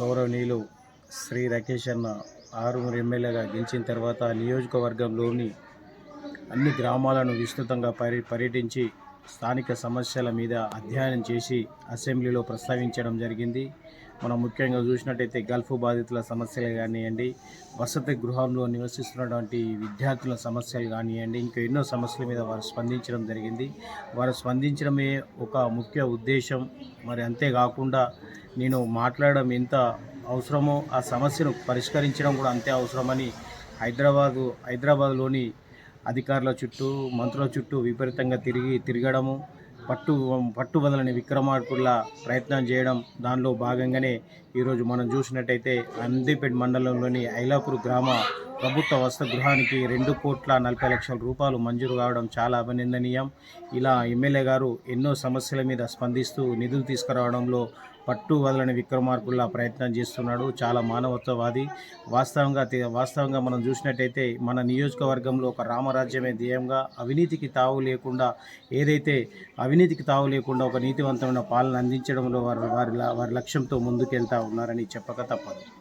గౌరవనీయులు శ్రీ రాకేష్ అన్న ఆరుగురు ఎమ్మెల్యేగా గెలిచిన తర్వాత నియోజకవర్గంలోని అన్ని గ్రామాలను విస్తృతంగా పర్య పర్యటించి స్థానిక సమస్యల మీద అధ్యయనం చేసి అసెంబ్లీలో ప్రస్తావించడం జరిగింది. మనం ముఖ్యంగా చూసినట్టయితే గల్ఫ్ బాధితుల సమస్యలు కానివ్వండి వసతి గృహంలో నివసిస్తున్నటువంటి విద్యార్థుల సమస్యలు కానివ్వండి ఇంకా ఎన్నో సమస్యల మీద వారు స్పందించడం జరిగింది. వారు స్పందించడమే ఒక ముఖ్య ఉద్దేశం. మరి అంతేకాకుండా నేను మాట్లాడడం ఎంత అవసరమో ఆ సమస్యను పరిష్కరించడం కూడా అంతే అవసరమని హైదరాబాదు హైదరాబాద్లోని అధికారుల చుట్టూ మంత్రుల చుట్టూ విపరీతంగా తిరిగి తిరగడము పట్టు పట్టు వదలని విక్రమార్కుల్లా ప్రయత్నం చేయడం దానిలో భాగంగానే ఈరోజు మనం చూసినట్టయితే అందిపేట్ మండలంలోని ఐలాపూర్ గ్రామ ప్రభుత్వ వసతి గృహానికి రెండు కోట్ల నలభై లక్షల రూపాయలు మంజూరు కావడం చాలా అభినందనీయం. ఇలా ఎమ్మెల్యే గారు ఎన్నో సమస్యల మీద స్పందిస్తూ నిధులు తీసుకురావడంలో పట్టు వదలని విక్రమార్కుల్లా ప్రయత్నం చేస్తున్నాడు. చాలా మానవత్వవాది. వాస్తవంగా వాస్తవంగా మనం చూసినట్టయితే మన నియోజకవర్గంలో ఒక రామరాజ్యమే ధ్యేయంగా అవినీతికి తావు లేకుండా ఏదైతే అవినీతికి తావు లేకుండా ఒక నీతివంతమైన పాలన అందించడంలో వారి వారి వారి లక్ష్యంతో ముందుకెళ్తా ఉన్నారని చెప్పక తప్పదు.